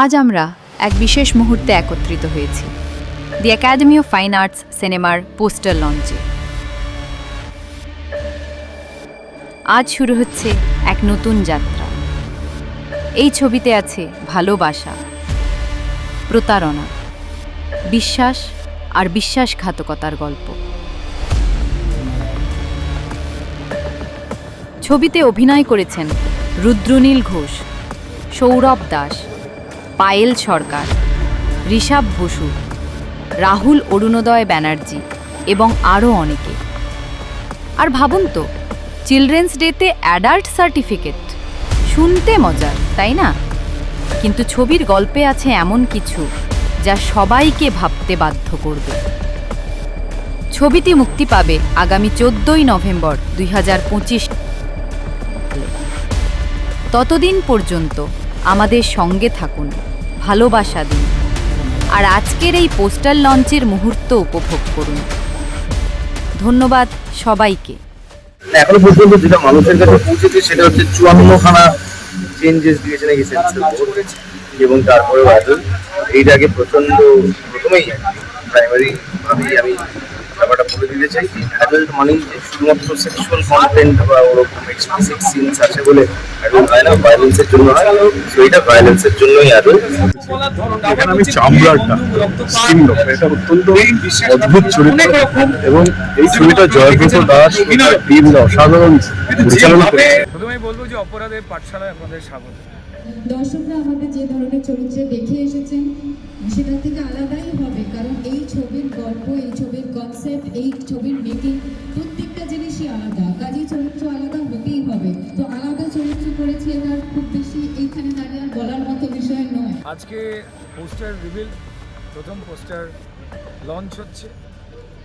আজ আমরা এক বিশেষ মুহূর্তে একত্রিত হয়েছি। The Academy of Fine Arts সিনেমার পোস্টার লঞ্চে। আজ শুরু হচ্ছে এক নতুন যাত্রা। এই ছবিতে আছে ভালোবাসা, প্রতারণা, বিশ্বাস আর বিশ্বাসঘাতকতার গল্প। ছবিতে অভিনয় করেছেন রুদ্রনীল ঘোষ, সৌরভ দাস পায়েল সরকার ঋষাব বসু, রাহুল অরুণোদয় ব্যানার্জি এবং আরও অনেকে। আর ভাবুন তো, চিলড্রেন্স ডেতে অ্যাডাল্ট সার্টিফিকেট। শুনতে মজার, তাই না? কিন্তু ছবির গল্পে আছে এমন কিছু যা সবাইকে ভাবতে বাধ্য করবে। ছবিটি মুক্তি পাবে আগামী চোদ্দই নভেম্বর দুই হাজার পঁচিশ। ততদিন পর্যন্ত আমাদের সঙ্গে থাকুন, ভালোবাসা দিন। আর আজকের এই পোস্টার লঞ্চের মুহূর্ত উপভোগ করুন। ধন্যবাদ সবাইকে। এখনও পর্যন্ত যেটা মানুষের কাছে পৌঁছেছে, সেটা হচ্ছে চুয়ান্নখানা চেঞ্জেস দিয়েছে নাকি এবং তারপরে এইটাকে প্রচণ্ড প্রথমেই প্রাইমারি আমি ব্যাপারটা বলে দিতে চাই যে অ্যাডাল্ট মানেই যে শুধুমাত্র সেক্সুয়াল কন্টেন্ট বা ওরকম এক্সপ্লিসিট সিনস আছে বলে অ্যাডাল্ট হয় না ভায়োলেন্সের জন্য হয়। তো এটা ভায়োলেন্সের জন্যই অ্যাডাল্ট এখানে আমি চামড়াটা স্কিন এটা অত্যন্ত অদ্ভুত চরিত্র। এবং এই ছবিটা জয়ব্রত দাস টিম অসাধারণ পরিচালনা করেছে। প্রথমেই বলব যে অপরাধের পাঠশালায় আপনাদের স্বাগত। দর্শকরা আমাদের যে ধরনের চরিত্রে দেখে এসেছেন সেটা থেকে আলাদাই হবে কারণ এই ছবির গল্প কনসেপ্ট এই ছবির মেকিং প্রত্যেকটা জিনিসই আলাদা। কাজেই চরিত্র আলাদা হতেই হবে। তো আলাদা চরিত্র করেছি এটা খুব বেশি এইখানে দাঁড়িয়ে আর বলার মতো বিষয় নয়। আজকে পোস্টার রিভিল, প্রথম পোস্টার লঞ্চ হচ্ছে।